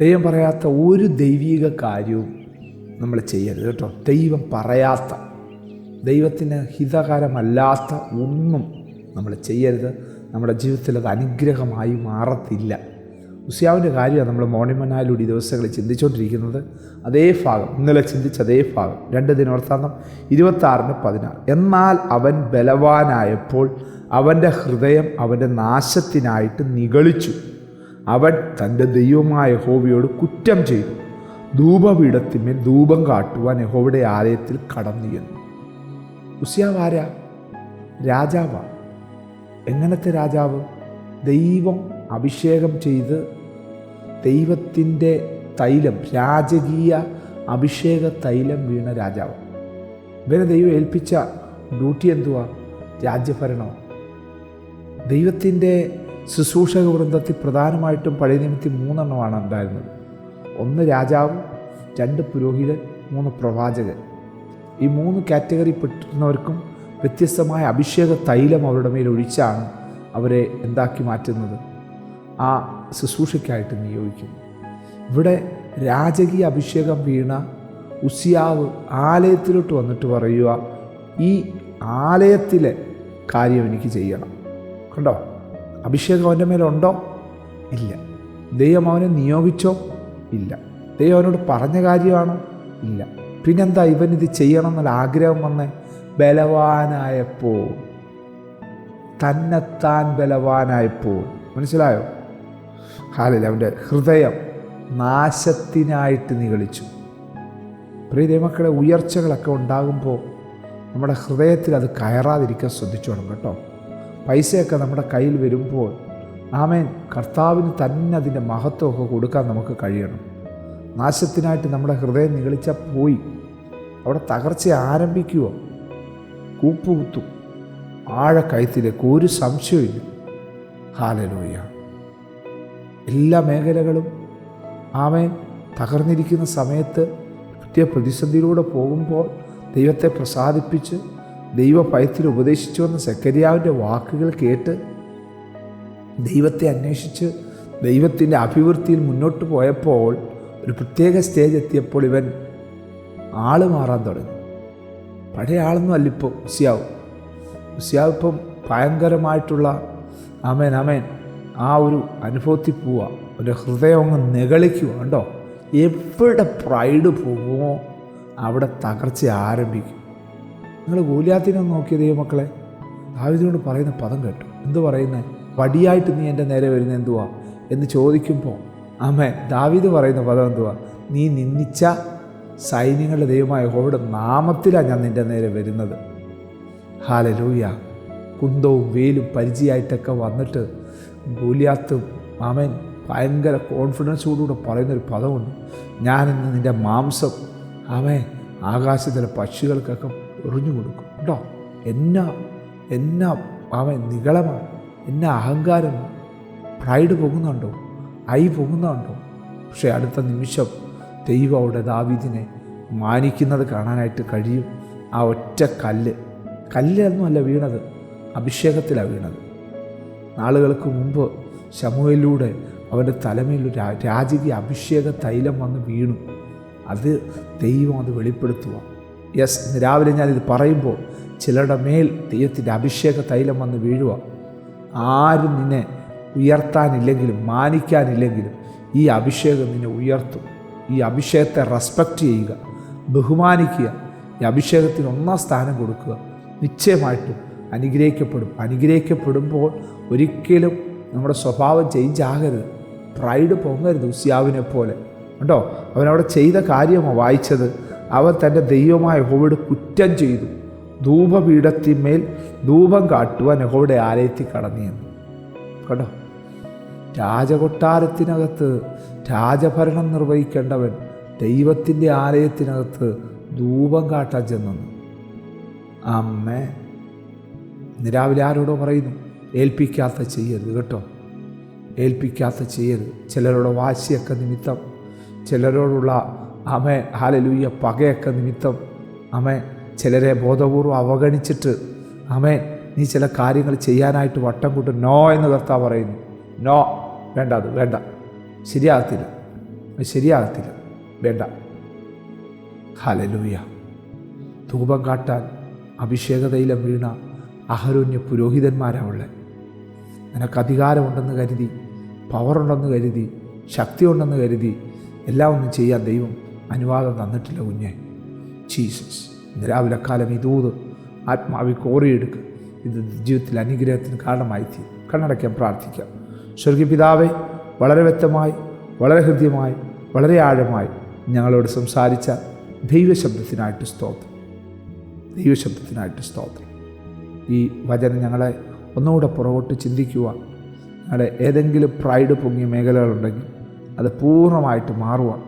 ദൈവം പറയാത്ത ഒരു ദൈവിക കാര്യവും നമ്മൾ ചെയ്യരുത് കേട്ടോ. ദൈവം പറയാത്ത ദൈവത്തിന് ഹിതകരമല്ലാത്ത ഒന്നും നമ്മൾ ചെയ്യരുത്. നമ്മുടെ ജീവിതത്തിൽ അത് അനുഗ്രഹമായി മാറത്തില്ല. ഉസിയാവിന്റെ കാര്യമാണ് നമ്മൾ മോണിമനായാലൂടി ദിവസങ്ങളിൽ ചിന്തിച്ചുകൊണ്ടിരിക്കുന്നത്. അതേ ഭാഗം ഇന്നലെ ചിന്തിച്ച അതേ ഭാഗം. രണ്ട് ദിനവൃത്താന്തം ഇരുപത്താറിന് പതിനാറ്. എന്നാൽ അവൻ ബലവാനായപ്പോൾ അവന്റെ ഹൃദയം അവന്റെ നാശത്തിനായിട്ട് നിഗളിച്ചു. അവൻ തന്റെ ദൈവമായ യഹോവയോട് കുറ്റം ചെയ്തു. ധൂപപീഠത്തിന്മേൽ ധൂപം കാട്ടുവാൻ യഹോവയുടെ ആലയത്തിൽ കടന്നു ചെന്നു. ഉസ്യാവാര രാജാവ. എങ്ങനത്തെ രാജാവ്? ദൈവം അഭിഷേകം ചെയ്ത് ദൈവത്തിന്റെ തൈലം രാജകീയ അഭിഷേക തൈലം വീണ രാജാവ്. ഇവരെ ദൈവം ഏൽപ്പിച്ച ഡ്യൂട്ടി എന്തുവാ? രാജ്യഭരണം. ദൈവത്തിന്റെ ശുശ്രൂഷക വൃന്ദത്തിൽ പ്രധാനമായിട്ടും പഴയ നിമിത്തി മൂന്നെണ്ണമാണ് ഉണ്ടായിരുന്നത്. ഒന്ന് രാജാവ് രണ്ട് പുരോഹിതൻ മൂന്ന് പ്രവാചകൻ. ഈ മൂന്ന് കാറ്റഗറി പെട്ടിരുന്നവർക്കും വ്യത്യസ്തമായ അഭിഷേക തൈലം അവരുടെ മേൽ ഒഴിച്ചാണ് അവരെ എന്താക്കി മാറ്റുന്നത്. ആ ശുശ്രൂഷയ്ക്കായിട്ട് നിയോഗിക്കുന്നു. ഇവിടെ രാജകീയ അഭിഷേകം വീണ ഉസിയാവ് ആലയത്തിലോട്ട് വന്നിട്ട് പറയുക ഈ ആലയത്തിലെ കാര്യം എനിക്ക് ചെയ്യണം. കണ്ടോ? അഭിഷേകം അവന്റെ മേലുണ്ടോ ഇല്ല. ദൈവം അവനെ നിയോഗിച്ചോ? ഇല്ല. ദൈവം അവനോട് പറഞ്ഞ കാര്യമാണോ? ഇല്ല. പിന്നെന്താ ഇവൻ ഇത് ചെയ്യണം എന്നുള്ള ആഗ്രഹം വന്ന്? ബലവാനായപ്പോൾ. തന്നെത്താൻ ബലവാനായപ്പോൾ. മനസ്സിലായോ? ഹാലിൽ അവന്റെ ഹൃദയം നാശത്തിനായിട്ട് നികളിച്ചു പ്രിയ ദൈവമക്കളെ ഉയർച്ചകളൊക്കെ ഉണ്ടാകുമ്പോൾ നമ്മുടെ ഹൃദയത്തിൽ അത് കയറാതിരിക്കാൻ ശ്രദ്ധിച്ചോണം കേട്ടോ. പൈസയൊക്കെ നമ്മുടെ കയ്യിൽ വരുമ്പോൾ ആമേൻ കർത്താവിന് തന്നെ അതിന്റെ മഹത്വമൊക്കെ കൊടുക്കാൻ നമുക്ക് കഴിയണം. നാശത്തിനായിട്ട് നമ്മുടെ ഹൃദയം നിഗളിച്ചാൽ പോയി. അവിടെ തകർച്ച ആരംഭിക്കുമോ കൂപ്പുകുത്തും. ആഴക്കയത്തിലേക്ക് ഒരു സംശയമില്ല ഹാലലോയ. എല്ലാ മേഖലകളും ആമേൻ തകർന്നിരിക്കുന്ന സമയത്ത് പ്രത്യേക പ്രതിസന്ധിയിലൂടെ പോകുമ്പോൾ ദൈവത്തെ പ്രസാദിപ്പിച്ച് ദൈവഭയത്തിൽ ഉപദേശിച്ചു വന്ന സെക്കരിയാവിന്റെ വാക്കുകൾ കേട്ട് ദൈവത്തെ അന്വേഷിച്ച് ദൈവത്തിന്റെ അഭിവൃദ്ധിയിൽ മുന്നോട്ട് പോയപ്പോൾ ഒരു പ്രത്യേക സ്റ്റേജ് എത്തിയപ്പോൾ ഇവൻ ആൾ മാറാൻ തുടങ്ങി. പഴയ ആളൊന്നും അല്ല ഉസ്യാവ് ഉസിയാവ്. ഉസിയാവ് ഇപ്പം ഭയങ്കരമായിട്ടുള്ള അമേൻ അമേൻ ആ ഒരു അനുഭവത്തിൽ പോവുക ഒരു ഹൃദയം അങ്ങ് നികളിക്കുക കണ്ടോ? എവിടെ പ്രൈഡ് പോകുമോ അവിടെ തകർച്ച ആരംഭിക്കും. നിങ്ങൾ ഗോലിയാത്തിനെ നോക്കിയ ദൈവമക്കളെ. ദാവിദിനോട് പറയുന്ന പദം കേട്ടു. എന്ത് പറയുന്നത് വടിയായിട്ട് നീ എന്റെ നേരെ വരുന്ന എന്തുവാ? എന്ന് ചോദിക്കുമ്പോൾ ആമേ ദാവിദ് പറയുന്ന പദം എന്തുവാ? നീ നിന്ദിച്ച സൈന്യങ്ങളുടെ ദൈവമായ ഹോയുടെ നാമത്തിലാണ് ഞാൻ നിന്റെ നേരെ വരുന്നത്. ഹാലലൂയ. കുന്തവും വെയിലും പരിചയമായിട്ടൊക്കെ വന്നിട്ട് ഗോലിയാത്തും ആമേൻ ഭയങ്കര കോൺഫിഡൻസോടുകൂടെ പറയുന്നൊരു പദമുണ്ട്. ഞാനിന്ന് നിന്റെ മാംസം ആമേ ആകാശത്തിലെ പക്ഷികൾക്കൊക്കെ എറിഞ്ഞു കൊടുക്കും കേട്ടോ എന്നാ എന്നാ അവൻ നികളമാണ് എന്നാ അഹങ്കാരമാണ് പ്രൈഡ് പോകുന്നുണ്ടോ? ഐ പോകുന്നുണ്ടോ? പക്ഷേ അടുത്ത നിമിഷം ദൈവം അവിടെ ദാവീദിനെ മാനിക്കുന്നത് കാണാനായിട്ട് കഴിയും. ആ ഒറ്റ കല്ല്. കല്ലൊന്നുമല്ല വീണത്. അഭിഷേകത്തിലാണ് വീണത്. നാളുകൾക്ക് മുമ്പ് ശമുവയിലൂടെ അവന്റെ തലമേൽ രാജകീയ അഭിഷേക തൈലം വന്ന് വീണു. അത് ദൈവം അത് വെളിപ്പെടുത്തുക യെസ് രാവിലെ ഞാനിത് പറയുമ്പോൾ ചിലരുടെ മേൽ ദൈവത്തിന്റെ അഭിഷേക തൈലം വന്ന് വീഴുക ആരും നിന്നെ ഉയർത്താനില്ലെങ്കിലും മാനിക്കാനില്ലെങ്കിലും ഈ അഭിഷേകം നിന്നെ ഉയർത്തും. ഈ അഭിഷേകത്തെ റെസ്പെക്റ്റ് ചെയ്യുക ബഹുമാനിക്കുക ഈ അഭിഷേകത്തിന് ഒന്നാം സ്ഥാനം കൊടുക്കുക. നിശ്ചയമായിട്ടും അനുഗ്രഹിക്കപ്പെടും. അനുഗ്രഹിക്കപ്പെടുമ്പോൾ ഒരിക്കലും നമ്മുടെ സ്വഭാവം ചേഞ്ച് ആകരുത്. പ്രൈഡ് പൊങ്ങരുത് ഉസ്യാവിനെ പോലെ ഉണ്ടോ അവനവിടെ ചെയ്ത കാര്യമാണ് വായിച്ചത്. അവൻ തന്റെ ദൈവമായ ഹോവിഡ് കുറ്റം ചെയ്തു. ധൂപപീഠത്തിന്മേൽ ധൂപം കാട്ടുവാൻ യഹോവയുടെ ആലയത്തിൽ കടന്നു എന്ന് കേട്ടോ രാജകൊട്ടാരത്തിനകത്ത് രാജഭരണം നിർവഹിക്കേണ്ടവൻ ദൈവത്തിന്റെ ആലയത്തിനകത്ത് ധൂപം കാട്ടാൻ ചെന്നു. അമ്മേ നിരാവിലെ ആരോടോ പറയുന്നു ഏൽപ്പിക്കാത്ത ചെയ്യരുത് കേട്ടോ. ഏൽപ്പിക്കാത്ത ചെയ്യരുത്. ചിലരുടെ വാശിയൊക്കെ നിമിത്തം ചിലരോടുള്ള അമേ ഹാലലൂയ പകയൊക്കെ നിമിത്തം അമേ ചിലരെ ബോധപൂർവം അവഗണിച്ചിട്ട് അമേ നീ ചില കാര്യങ്ങൾ ചെയ്യാനായിട്ട് വട്ടം കൂട്ടും നോ എന്ന് കർത്താവ് പറയുന്നു. നോ വേണ്ട അത് വേണ്ട. ശരിയാകത്തില്ല. ശരിയാകത്തില്ല. വേണ്ട. ഹലലൂയ ധൂപം കാട്ടാൻ അഭിഷേകതയിലും വീണ അഹരോന്യ പുരോഹിതന്മാരാവുള്ളത് നിനക്ക് അധികാരമുണ്ടെന്ന് കരുതി പവറുണ്ടെന്ന് കരുതി ശക്തി ഉണ്ടെന്ന് കരുതി എല്ലാം ഒന്നും ചെയ്യാൻ ദൈവം അനുവാദം തന്നിട്ടില്ല കുഞ്ഞെ. ജീസസ് ഇന്ന് രാവിലെ കാലം ദൂത് ആത്മാവി കോറിയെടുക്കുക ഇത് ജീവിതത്തിൽ അനുഗ്രഹത്തിന് കാരണമായി തീരും കണ്ണടയ്ക്കാൻ പ്രാർത്ഥിക്കാം. സ്വർഗീയ പിതാവെ വളരെ വ്യക്തമായി വളരെ ഹൃദ്യമായി വളരെ ആഴമായി ഞങ്ങളോട് സംസാരിച്ച ദൈവശബ്ദത്തിനായിട്ട് സ്തോത്രം. ദൈവശബ്ദത്തിനായിട്ട് സ്തോത്രം. ഈ വചനം ഞങ്ങളെ ഒന്നുകൂടെ പുറകോട്ട് ചിന്തിക്കുക. ഞങ്ങളുടെ ഏതെങ്കിലും പ്രൈഡ് പൊങ്ങിയ മേഖലകളുണ്ടെങ്കിൽ അത് പൂർണമായിട്ട് മാറുവാൻ